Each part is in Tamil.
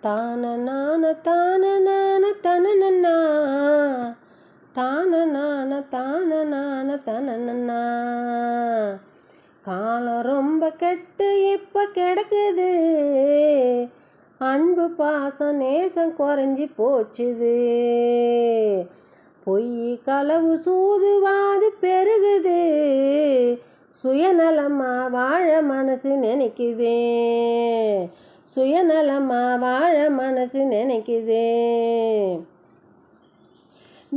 தான நான தான நான தனனன்னா தான நான தான நான தனனன்னா காலம் ரொம்ப கெட்டு இப்போ கிடக்குது. அன்பு பாசம் நேசம் குறைஞ்சி போச்சுது. பொய் களவு சூதுவாது பெருகுது. சுயநலமாக வாழ மனசு நினைக்குதே. சுயநலமா வாழ மனசு நினைக்குதே.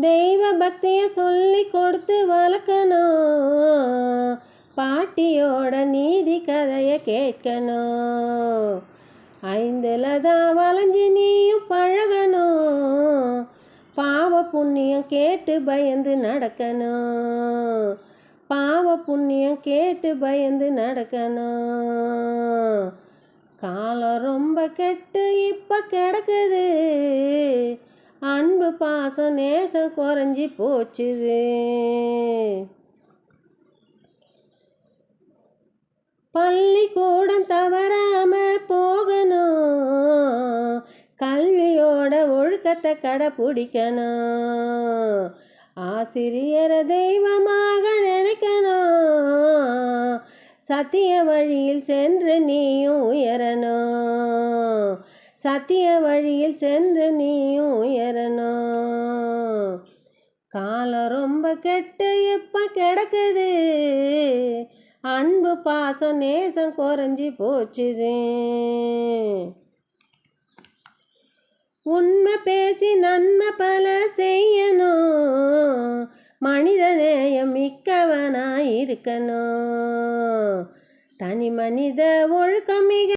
தெய்வ பக்தியை சொல்லி கொடுத்து வளர்க்கணும். பாட்டியோட நீதி கதையை கேட்கணும். ஐந்தில் தான் வளைஞ்சு நீயும் பழகணும். பாவ புண்ணியம் கேட்டு பயந்து நடக்கணும். பாவ புண்ணியம் கேட்டு பயந்து நடக்கணும். காலம் ரொம்ப கெட்டு இப்போ கிடக்குது. அன்பு பாசம் நேசம் குறைஞ்சி போச்சுது. பள்ளிக்கூடம் தவறாம போகணும். கல்வியோட ஒழுக்கத்தை கடைப்பிடிக்கணும் ஆசிரியரை தெய்வமாக நினைக்கணும். சத்திய வழியில் சென்று நீயும் உயரணும். சத்திய வழியில் சென்று நீயும் உயரணும். காலம் ரொம்ப கெட்டு இப்போ கிடக்குது. அன்பு பாசம் நேசம் குறைஞ்சி போச்சுது. உண்மை பேசி நன்மை பல செய்யணும். மனித நேயம் மிக்கவனாய் இருக்கணும் தனி மனித ஒழுக்கம் மிக